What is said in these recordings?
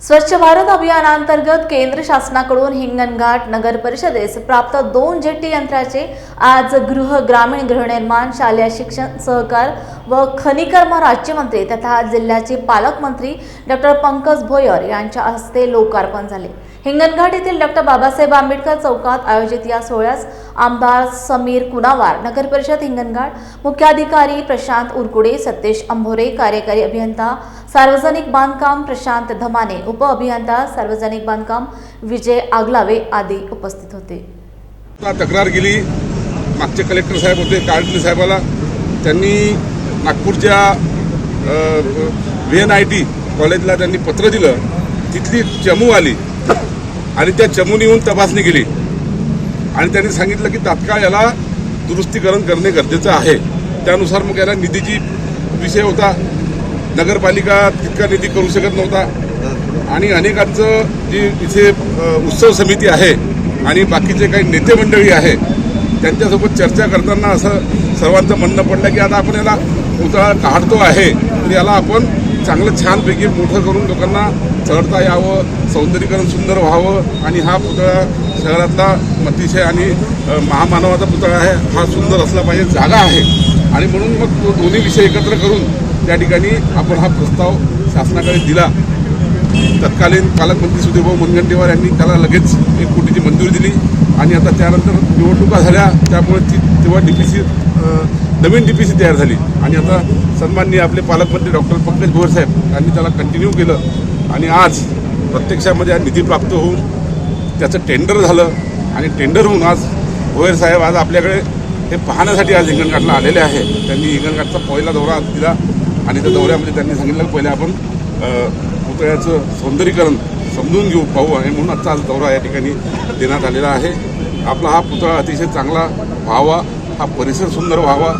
स्वच्छ भारत अभियानांतर्गत केंद्र शासनाकडून हिंगणघाट नगर परिषदेस प्राप्त दोन जेटी यंत्राचे आज गृह ग्रामीण गृहनिर्माण शालेय शिक्षण सहकार व खनिकर्म राज्यमंत्री तथा जिल्ह्याचे पालकमंत्री डॉक्टर पंकज भोयर यांच्या हस्ते लोकार्पण झाले. हिंगणघाट येथील डॉक्टर बाबासाहेब आंबेडकर चौकात आयोजित या सोहळ्यास आमदार समीर कुणावार नगर परिषद हिंगणघाट मुख्याधिकारी प्रशांत उरकुडे सतेश अंभोरे कार्यकारी अभियंता सार्वजनिक बांधकाम प्रशांत धमाने उपअभियंता सार्वजनिक बांधकाम विजय आगलावे आदी उपस्थित होते. तक्रार केली. मागचे कलेक्टर साहेब होते काळजी साहेबाला. त्यांनी नागपूरच्या व्ही एन आय टी कॉलेजला त्यांनी पत्र दिलं. तिथली चमू आली. आणि त्या चमूने येऊन तपासणी केली. आणि त्यांनी सांगितलं की तात्काळ याला दुरुस्तीकरण करणे गरजेचं आहे. त्यानुसार मग याला निधीची विषय होता. नगरपालिका तितका निधी करू शकत नव्हता. आणि अनेकांचं जी इथे उत्सव समिती आहे आणि बाकीचे काही नेते मंडळी आहे त्यांच्यासोबत चर्चा करताना असं सर्वांचं म्हणणं पडलं की आता आपण याला पुतळा काढतो आहे. तर याला आपण चांगलं छानपैकी मोठं करून लोकांना चढता यावं सौंदर्यीकरण सुंदर व्हावं आणि हा पुतळा शहरातला अतिशय आणि महामानवाचा पुतळा आहे. हा सुंदर असला पाहिजे जागा आहे. आणि म्हणून मग तो दोन्ही विषय एकत्र करून त्या ठिकाणी आपण हा प्रस्ताव शासनाकडे दिला. तत्कालीन पालकमंत्री सुधीरभाऊ मुनगंटीवार यांनी त्याला लगेच एक कोटीची मंजुरी दिली आणि आता त्यानंतर निवडणुका झाल्या त्यामुळे ती तेव्हा डी पी सी नवीन डी पी सी तयार झाली. आणि आता सन्माननीय आपले पालकमंत्री डॉक्टर पंकज भोयर साहेब यांनी त्याला कंटिन्यू केलं. आणि आज प्रत्यक्षामध्ये हा निधी प्राप्त होऊन त्याचं टेंडर झालं. आणि टेंडर होऊन आज भोयर साहेब आज आपल्याकडे हे पाहण्यासाठी आज हिंगणघाटला आलेले आहे. त्यांनी हिंगणघाटचा पहिला दौरा आज दिला. आणि त्या दौऱ्यामध्ये त्यांनी सांगितलं पहिले आपण पुतळ्याचं सौंदर्यीकरण समजून घेऊ पाहू आणि म्हणून आजचा आज दौरा या ठिकाणी देण्यात आलेला आहे. आपला हा पुतळा अतिशय चांगला व्हावा हा परिसर सुंदर व्हावा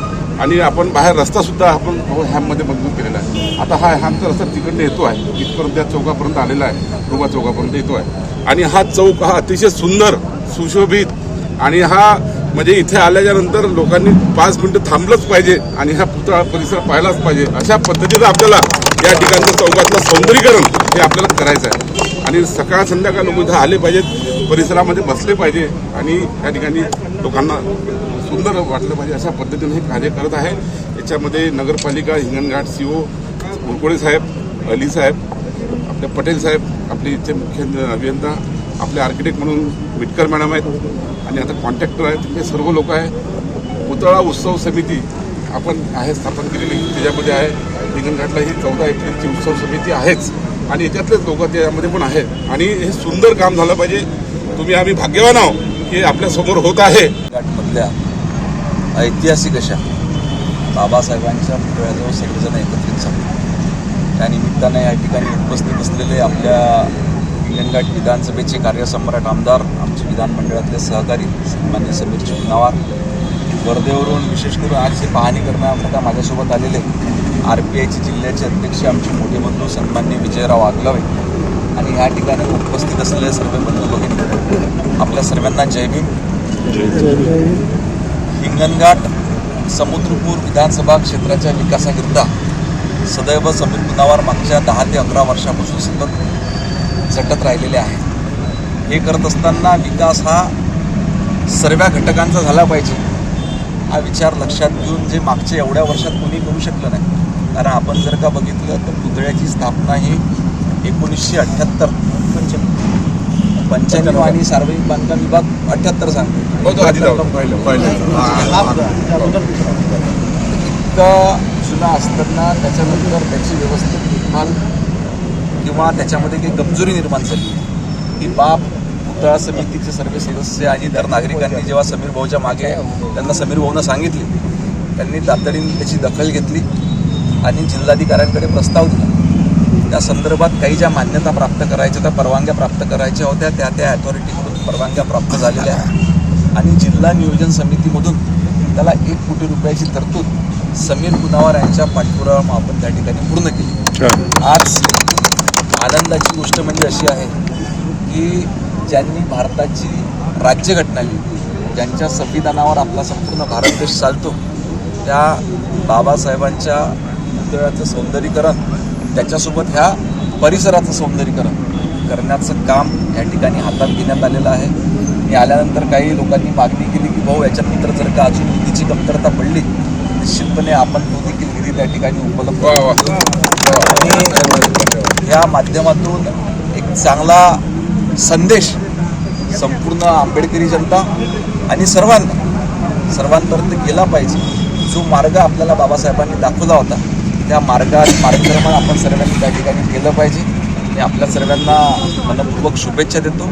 आणि आपण बाहेर रस्तासुद्धा आपण हॅममध्ये मजबूत केलेला आहे. आता हा हॅमचा रस्ता तिकडनं येतो आहे इथपर्यंत त्या चौकापर्यंत आलेला आहे रुबा चौकापर्यंत येतो आहे. आणि हा चौक हा अतिशय सुंदर सुशोभित आणि हा म्हणजे इथे आल्याच्यानंतर लोकांनी पाच मिनिटं थांबलंच पाहिजे आणि हा पुतळा परिसर पाहायलाच पाहिजे. अशा पद्धतीचं आपल्याला या ठिकाणचं चौकातलं सौंदर्यीकरण हे आपल्याला करायचं आहे. आणि सकाळ संध्याकाळ लोक इथं आले पाहिजेत परिसरामध्ये बसले पाहिजे आणि या ठिकाणी लोकांना सुंदर वाटलं पाहिजे अशा पद्धतीने हे कार्य करत आहे. याच्यामध्ये नगरपालिका हिंगणघाट सी ओ उरकोडे साहेब अली साहेब आपले पटेल साहेब आपले इथचे मुख्य अभियंता आपले आर्किटेक्ट म्हणून विटकर मॅडम आहेत आणि आता कॉन्ट्रॅक्टर आहेत हे सर्व लोक आहे पुतळा उत्सव समिती आपण आहे स्थापन केलेली त्याच्यामध्ये आहे. हिंगणघाटला ही चौदा एप्रिलची उत्सव समिती आहेच. आणि याच्यातलेच लोक त्याच्यामध्ये पण आहेत. आणि हे सुंदर काम झालं पाहिजे. तुम्ही आम्ही भाग्यवान आहोत की आपल्यासमोर होत आहे. घाटमधल्या ऐतिहासिक अशा बाबासाहेबांच्या पुतळ्याजवळ सगळेजण एकत्रित झाले. त्यानिमित्ताने या ठिकाणी उपस्थित असलेले आपल्या हिंगणघाट विधानसभेचे कार्यसम्राट आमदार आमचे विधानमंडळातले सहकारी सन्मान्य समीर चिकनावार वर्धेवरून विशेष करून आज हे पाहणी करण्याकरता माझ्यासोबत आलेले. आर पी आयचे जिल्ह्याचे अध्यक्ष आमचे मोठे बंधू सन्मान्य विजयराव आगलावे. आणि ह्या ठिकाणी उपस्थित असलेले सर्व बंधू भगिनी. आपल्या सर्वांना जय भीम. हिंगणघाट समुद्रपूर विधानसभा क्षेत्राच्या विकासाकरिता सदैव समीर गुन्हावार मागच्या दहा ते अकरा वर्षापासून सतत झटत राहिलेले आहेत हे करत असताना विकास हा सर्व घटकांचा झाला पाहिजे. हा विचार लक्षात घेऊन जे मागच्या एवढ्या वर्षात कोणी करू शकलं नाही. कारण आपण जर का बघितलं तर पुतळ्याची स्थापना ही एकोणीसशे अठ्ठ्याहत्तर पंच्याण्णव आणि सार्वजनिक बांधकाम विभाग अठ्ठ्याहत्तर सांगतो हो, जुना असताना त्याच्यानंतर त्याची व्यवस्थित देखभाल किंवा त्याच्यामध्ये काही कमजोरी निर्माण झाली. ती बाब पुतळा समितीचे सर्व सदस्य आणि इतर नागरिकांनी जेव्हा समीर भाऊच्या मागे त्यांना समीर भाऊनं सांगितले त्यांनी तातडीने त्याची दखल घेतली आणि जिल्हाधिकाऱ्यांकडे प्रस्ताव दिला. त्या संदर्भात काही ज्या मान्यता प्राप्त करायच्या त्या परवानग्या प्राप्त करायच्या होत्या त्या त्या अथॉरिटीकडून परवानग्या प्राप्त झालेल्या आहेत. आणि जिल्हा नियोजन समितीमधून त्याला एक कोटी रुपयाची तरतूद समीर गुनावार यांच्या पाठपुरावा आपण त्या ठिकाणी पूर्ण केली. आज आनंदाची गोष्ट म्हणजे अशी आहे की ज्यांनी भारताची राज्यघटना लिहिली ज्यांच्या संविधानावर आपला संपूर्ण भारत देश चालतो त्या बाबासाहेबांच्या पुतळ्याचं सौंदर्यीकरण त्याच्यासोबत ह्या परिसराचं सौंदर्यीकरण करण्याचं काम या ठिकाणी हातात घेण्यात आलेलं आहे. मी आल्यानंतर काही लोकांनी मागणी केली की भाऊ याच्यानंतर जर का अजून निधीची कमतरता पडली निश्चितपणे आपण तो देखील निधी त्या ठिकाणी उपलब्ध आणि या माध्यमातून एक चांगला संदेश संपूर्ण आंबेडकरी जनता आणि सर्वांना सर्वांपर्यंत गेला पाहिजे जो मार्ग आपल्याला बाबासाहेबांनी दाखवला होता त्या मार्गात मार्गक्रमण आपण सर्वांनी त्या ठिकाणी केलं पाहिजे. मी आपल्या सर्वांना मनपूर्वक शुभेच्छा देतो.